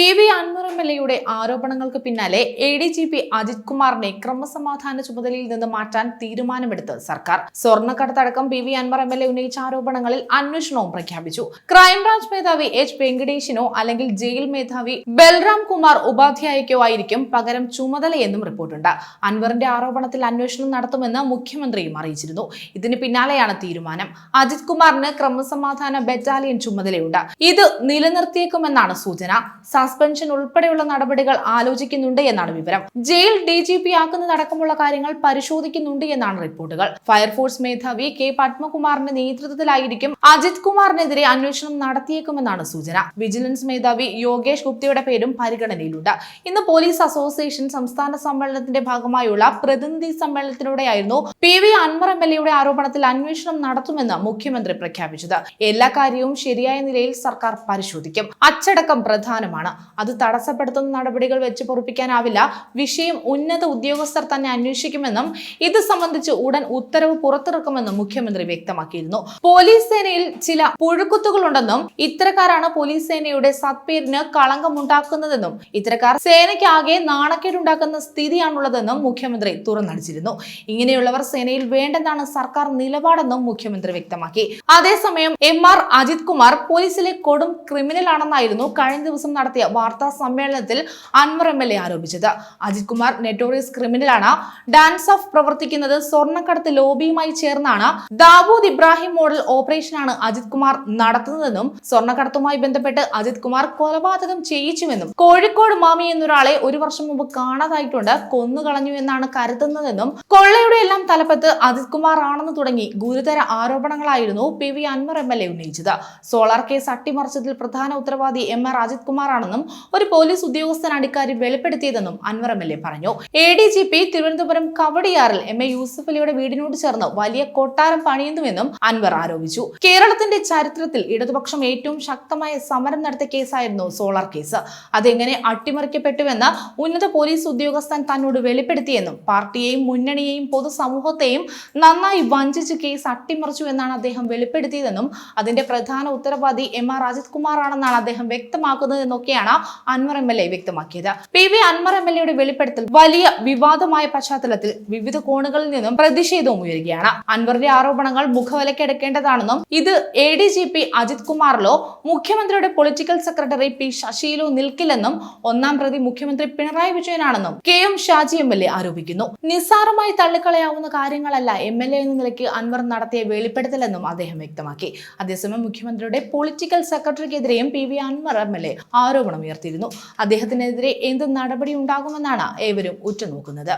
P V Anvar M L എയുടെ ആരോപണങ്ങൾക്ക് പിന്നാലെ A D G P Ajith കുമാറിനെ ക്രമസമാധാന ചുമതലയിൽ നിന്ന് മാറ്റാൻ തീരുമാനമെടുത്ത് സർക്കാർ. സ്വർണക്കടത്തടക്കം P V Anvar M L A ഉന്നയിച്ച ആരോപണങ്ങളിൽ അന്വേഷണവും പ്രഖ്യാപിച്ചു. ക്രൈംബ്രാഞ്ച് മേധാവി എച്ച് വെങ്കടേഷിനോ അല്ലെങ്കിൽ ജയിൽ മേധാവി ബൽറാം കുമാർ ഉപാധ്യായക്കോ ആയിരിക്കും പകരം ചുമതലയെന്നും റിപ്പോർട്ടുണ്ട്. അൻവറിന്റെ ആരോപണത്തിൽ അന്വേഷണം നടത്തുമെന്ന് മുഖ്യമന്ത്രിയും അറിയിച്ചിരുന്നു. ഇതിന് പിന്നാലെയാണ് തീരുമാനം. അജിത് കുമാറിന് ക്രമസമാധാന ബറ്റാലിയൻ ചുമതലയുണ്ട്. ഇത് നിലനിർത്തിയേക്കുമെന്നാണ് സൂചന. സസ്പെൻഷൻ ഉൾപ്പെടെയുള്ള നടപടികൾ ആലോചിക്കുന്നുണ്ട് എന്നാണ് വിവരം. ജയിൽ ഡി ജി പി ആക്കുന്നതടക്കമുള്ള കാര്യങ്ങൾ പരിശോധിക്കുന്നുണ്ട് എന്നാണ് റിപ്പോർട്ടുകൾ. ഫയർഫോഴ്സ് മേധാവി കെ പത്മകുമാറിന്റെ നേതൃത്വത്തിലായിരിക്കും അജിത് കുമാറിനെതിരെ അന്വേഷണം നടത്തിയേക്കുമെന്നാണ് സൂചന. വിജിലൻസ് മേധാവി യോഗേഷ് ഗുപ്തയുടെ പേരും പരിഗണനയിലുണ്ട്. ഇന്ന് പോലീസ് അസോസിയേഷൻ സംസ്ഥാന സമ്മേളനത്തിന്റെ ഭാഗമായുള്ള പ്രതിനിധി സമ്മേളനത്തിലൂടെയായിരുന്നു P V Anvar M L എയുടെ ആരോപണത്തിൽ അന്വേഷണം നടത്തുമെന്ന് മുഖ്യമന്ത്രി പ്രഖ്യാപിച്ചത്. എല്ലാ കാര്യവും ശരിയായ നിലയിൽ സർക്കാർ പരിശോധിക്കും. അച്ചടക്കം പ്രധാനമാണ്. അത് തടസ്സപ്പെടുത്തുന്ന നടപടികൾ വെച്ച് പൊറുപ്പിക്കാനാവില്ല. വിഷയം ഉന്നത ഉദ്യോഗസ്ഥർ തന്നെ അന്വേഷിക്കുമെന്നും ഇത് സംബന്ധിച്ച് ഉടൻ ഉത്തരവ് പുറത്തിറക്കുമെന്നും മുഖ്യമന്ത്രി വ്യക്തമാക്കിയിരുന്നു. പോലീസ് സേനയിൽ ചില പുഴുക്കുത്തുകളുണ്ടെന്നും ഇത്തരക്കാരാണ് പോലീസ് സേനയുടെ സത്പേരിന് കളങ്കമുണ്ടാക്കുന്നതെന്നും ഇത്തരക്കാർ സേനയ്ക്കാകെ നാണക്കേടുണ്ടാക്കുന്ന സ്ഥിതിയാണുള്ളതെന്നും മുഖ്യമന്ത്രി തുറന്നടിച്ചിരുന്നു. ഇങ്ങനെയുള്ളവർ സേനയിൽ വേണ്ടെന്നാണ് സർക്കാർ നിലപാടെന്നും മുഖ്യമന്ത്രി വ്യക്തമാക്കി. അതേസമയം എം ആർ അജിത് കുമാർ പോലീസിലെ കൊടും ക്രിമിനൽ ആണെന്നായിരുന്നു കഴിഞ്ഞ ദിവസം നടത്തിയ വാർത്താ സമ്മേളനത്തിൽ അൻവർ എം എൽ എ ആരോപിച്ചത്. അജിത് കുമാർ നെറ്റോറിയസ് ക്രിമിനലാണ് ഡാൻസ് ഓഫ് പ്രവർത്തിക്കുന്നത് സ്വർണക്കടത്ത് ലോബിയുമായി ചേർന്നാണ്. ദാവൂദ് ഇബ്രാഹിം മോഡൽ ഓപ്പറേഷനാണ് അജിത് കുമാർ നടത്തുന്നതെന്നും സ്വർണക്കടത്തുമായി ബന്ധപ്പെട്ട് അജിത് കുമാർ കൊലപാതകം ചെയ്യിച്ചുവെന്നും കോഴിക്കോട് മാമി എന്നൊരാളെ ഒരു വർഷം മുമ്പ് കാണാതായിട്ടുണ്ട് കൊന്നുകളഞ്ഞു എന്നാണ് കരുതുന്നതെന്നും കൊള്ളയുടെ എല്ലാം തലപ്പത്ത് അജിത് കുമാർ ആണെന്ന് തുടങ്ങി ഗുരുതര ആരോപണങ്ങളായിരുന്നു P V Anvar M L A ഉന്നയിച്ചത്. സോളാർ കേസ് അട്ടിമറിച്ചതിൽ പ്രധാന ഉത്തരവാദി എം ആർ അജിത് കുമാർ ആണെന്നും ഒരു പോലീസ് ഉദ്യോഗസ്ഥനാണ് ഇക്കാര്യം വെളിപ്പെടുത്തിയതെന്നും അൻവർ എം എൽ എ പറഞ്ഞു. A D G P Thiruvananthapuram കവടിയാറിൽ M A Yusuff അലിയുടെ വീടിനോട് ചേർന്ന് വലിയ കൊട്ടാരം പണിയുന്നുവെന്നും അൻവർ ആരോപിച്ചു. കേരളത്തിന്റെ ചരിത്രത്തിൽ ഇടതുപക്ഷം ഏറ്റവും ശക്തമായ സമരം നടത്തിയ കേസായിരുന്നു സോളാർ കേസ്. അതെങ്ങനെ അട്ടിമറിക്കപ്പെട്ടുവെന്ന് ഉന്നത പോലീസ് ഉദ്യോഗസ്ഥൻ തന്നോട് വെളിപ്പെടുത്തിയെന്നും പാർട്ടിയെയും മുന്നണിയെയും പൊതുസമൂഹത്തെയും നന്നായി വഞ്ചിച്ച് കേസ് അട്ടിമറിച്ചു എന്നാണ് അദ്ദേഹം വെളിപ്പെടുത്തിയതെന്നും അതിന്റെ പ്രധാന ഉത്തരവാദി എം ആർ അജിത് കുമാർ ആണെന്നാണ് അദ്ദേഹം വ്യക്തമാക്കുന്നത് എന്നൊക്കെയാണ് അൻവർ എം എൽ എ വ്യക്തമാക്കിയത്. P V Anvar M L എയുടെ വെളിപ്പെടുത്തൽ വലിയ വിവാദമായ പശ്ചാത്തലത്തിൽ വിവിധ കോണുകളിൽ നിന്നും പ്രതിഷേധവും ഉയരുകയാണ്. അൻവറിന്റെ ആരോപണങ്ങൾ മുഖവിലക്കെടുക്കേണ്ടതാണെന്നും ഇത് A D G P Ajith കുമാറിലോ മുഖ്യമന്ത്രിയുടെ പൊളിറ്റിക്കൽ സെക്രട്ടറി പി ശശിയിലോ നിൽക്കില്ലെന്നും ഒന്നാം പ്രതി മുഖ്യമന്ത്രി Pinarayi വിജയനാണെന്നും K M Shaji M L A ആരോപിക്കുന്നു. നിസ്സാരമായി തള്ളിക്കളയാവുന്ന കാര്യങ്ങളല്ല എം എൽ എ എന്ന നിലയ്ക്ക് അൻവർ നടത്തിയ വെളിപ്പെടുത്തലെന്നും അദ്ദേഹം വ്യക്തമാക്കി. അതേസമയം മുഖ്യമന്ത്രിയുടെ political സെക്രട്ടറിക്കെതിരെയും P V Anvar M L A ആരോപണം ഉയർത്തിയിരുന്നു. അദ്ദേഹത്തിനെതിരെ എന്ത് നടപടി ഉണ്ടാകുമെന്നാണ് ഏവരും ഉറ്റുനോക്കുന്നത്.